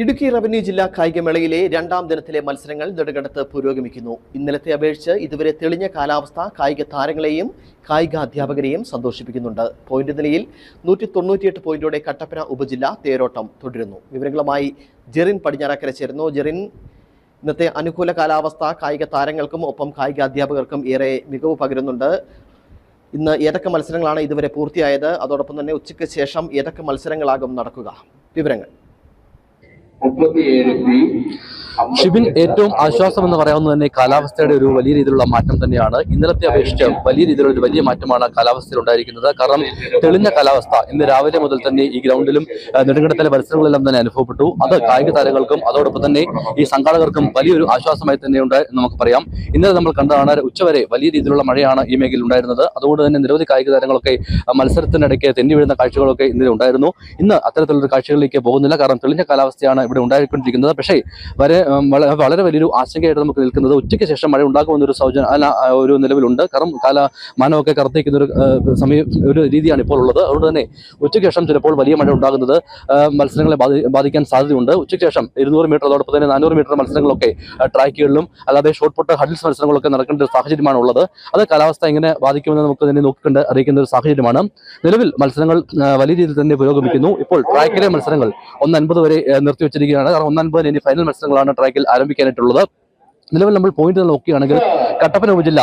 Idukki revenue ജില്ലാ കായികമേളയിലെ രണ്ടാം ദിനത്തിലെ മത്സരങ്ങൾ നെടുകടത്ത് പുരോഗമിക്കുന്നു. ഇന്നലത്തെ അപേക്ഷിച്ച് ഇതുവരെ തെളിഞ്ഞ കാലാവസ്ഥ കായിക താരങ്ങളെയും കായിക അധ്യാപകരെയും സന്തോഷിപ്പിക്കുന്നുണ്ട്. പോയിന്റ് നിലയിൽ നൂറ്റി തൊണ്ണൂറ്റിയെട്ട് പോയിന്റോടെ കട്ടപ്പന ഉപജില്ല തേരോട്ടം തുടരുന്നു. വിവരങ്ങളുമായി ജെറിൻ പടിഞ്ഞാറക്കര ചേരുന്നു. ജെറിൻ ഇന്നത്തെ അനുകൂല കാലാവസ്ഥ കായിക താരങ്ങൾക്കും ഒപ്പം കായിക അധ്യാപകർക്കും ഏറെ മികവ് പകരുന്നുണ്ട്. ഇന്ന് ഏതൊക്കെ മത്സരങ്ങളാണ് ഇതുവരെ പൂർത്തിയായത്? അതോടൊപ്പം തന്നെ ഉച്ചയ്ക്ക് ശേഷം ഏതൊക്കെ മത്സരങ്ങളാകും നടക്കുക? വിവരങ്ങൾ. മുപ്പത്തിയേഴ് ബി ഷിബിൻ ഏറ്റവും ആശ്വാസം എന്ന് പറയാവുന്നത് തന്നെ കാലാവസ്ഥയുടെ ഒരു വലിയ രീതിയിലുള്ള മാറ്റം തന്നെയാണ്. ഇന്നലത്തെ അപേക്ഷിച്ച് വലിയ രീതിയിലുള്ള ഒരു വലിയ മാറ്റമാണ് കാലാവസ്ഥയിൽ ഉണ്ടായിരിക്കുന്നത്. കാരണം തെളിഞ്ഞ കാലാവസ്ഥ ഇന്ന് രാവിലെ മുതൽ തന്നെ ഈ ഗ്രൗണ്ടിലും ആ, നെടുങ്കണ്ടത്തിലെ മത്സരങ്ങളെല്ലാം തന്നെ അനുഭവപ്പെട്ടു. അത് കായിക താരങ്ങൾക്കും അതോടൊപ്പം തന്നെ ഈ സംഘാടകർക്കും വലിയൊരു ആശ്വാസമായി തന്നെയുണ്ട് എന്ന് നമുക്ക് പറയാം. ഇന്നലെ നമ്മൾ കണ്ടതാണ് ഉച്ചവരെ വലിയ രീതിയിലുള്ള മഴയാണ് ഈ മേഖലയിൽ ഉണ്ടായിരുന്നത്. അതുകൊണ്ട് തന്നെ നിരവധി കായിക താരങ്ങളൊക്കെ മത്സരത്തിനിടയ്ക്ക് തെന്നി വീഴുന്ന കാഴ്ചകളൊക്കെ ഇന്നലെ ഉണ്ടായിരുന്നു. ഇന്ന് അത്തരത്തിലുള്ള കാഴ്ചകളിലേക്ക് പോകുന്നില്ല. കാരണം തെളിഞ്ഞ കാലാവസ്ഥയാണ് ഇവിടെ ഉണ്ടായിക്കൊണ്ടിരിക്കുന്നത്. പക്ഷേ വരെ വളരെ വലിയൊരു ആശങ്കയായിട്ട് നമുക്ക് നിൽക്കുന്നത് ഉച്ചയ്ക്ക് ശേഷം മഴ ഉണ്ടാകുമെന്നൊരു സൗജന്യ അല്ല, ഒരു നിലവിലുണ്ട്. കാരണം കാല മാനമൊക്കെ കറുത്തേക്കുന്ന ഒരു സമയം ഒരു രീതിയാണ് ഇപ്പോൾ ഉള്ളത്. അതുകൊണ്ട് തന്നെ ഉച്ചയ്ക്ക് ശേഷം ചിലപ്പോൾ വലിയ മഴ ഉണ്ടാകുന്നത് മത്സരങ്ങളെ ബാധി- ബാധിക്കാൻ സാധ്യതയുണ്ട്. ഉച്ചയ്ക്ക് ശേഷം ഇരുന്നൂറ് മീറ്റർ അതോടൊപ്പം തന്നെ നാനൂറ് മീറ്റർ മത്സരങ്ങളൊക്കെ ട്രാക്കുകളിലും അല്ലാതെ ഷോർട്ട് പുട്ട് ഹഡിൽസ് മത്സരങ്ങളൊക്കെ നടക്കേണ്ട ഒരു സാഹചര്യമാണ് ഉള്ളത്. അത് കാലാവസ്ഥ എങ്ങനെ ബാധിക്കുമെന്ന് നമുക്ക് തന്നെ നോക്കിക്കൊണ്ട് അറിയിക്കുന്ന ഒരു സാഹചര്യമാണ്. നിലവിൽ മത്സരങ്ങൾ വലിയ രീതിയിൽ തന്നെ പുരോഗമിക്കുന്നു. ഇപ്പോൾ ട്രാക്കിലെ മത്സരങ്ങൾ ഒന്ന് അൻപത് വരെ ആ, നിർത്തിവെച്ചിരിക്കുകയാണ് കാരണം ഒന്നാം അൻപതിന് ഇനി ഫൈനൽ മത്സരങ്ങളാണ് ട്രാക്കിൽ ആരംഭിക്കാനായിട്ടുള്ളത്. നിലവിൽ നമ്മൾ പോയിന്റുകൾ നോക്കുകയാണെങ്കിൽ കട്ടപ്പന ഉപജില്ല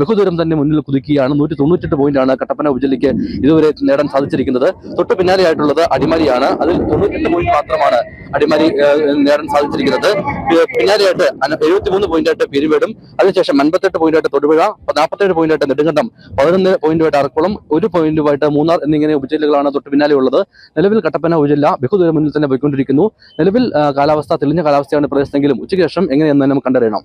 ബഹുദൂരം തന്നെ മുന്നിൽ കുതിക്കുകയാണ്. നൂറ്റി തൊണ്ണൂറ്റെട്ട് പോയിന്റാണ് കട്ടപ്പന ഉപജില്ലയ്ക്ക് ഇതുവരെ നേടാൻ സാധിച്ചിരിക്കുന്നത്. തൊട്ട് പിന്നാലെയായിട്ടുള്ളത് അടിമാലിയാണ്. അതിൽ തൊണ്ണൂറ്റെട്ട് പോയിന്റ് മാത്രമാണ് അടിമാലി നേടാൻ സാധിച്ചിരിക്കുന്നത്. പിന്നാലെയായിട്ട് എഴുപത്തിമൂന്ന് പോയിന്റായിട്ട് പെരുവേടും. അതിനുശേഷം അൻപത്തെട്ട് പോയിന്റായിട്ട് തൊടുപുഴ നാൽപ്പത്തേഴ് പോയിന്റായിട്ട് നെടുങ്കണ്ടം പതിനൊന്ന് പോയിന്റുമായിട്ട് അറക്കുളം ഒരു പോയിന്റുമായിട്ട് മൂന്നാർ എന്നിങ്ങനെ ഉപജില്ലകളാണ് തൊട്ട് പിന്നാലെ ഉള്ളത് നിലവിൽ കട്ടപ്പന ഉപജില്ല ബഹുദൂരം മുന്നിൽ തന്നെ പോയിക്കൊണ്ടിരിക്കുന്നു. നിലവിൽ കാലാവസ്ഥ തെളിഞ്ഞ കാലാവസ്ഥയാണ് പ്രദേശത്തെങ്കിലും ഉച്ചയ്ക്ക് ശേഷം എങ്ങനെയെന്ന് നമുക്ക് കണ്ടറിയണം.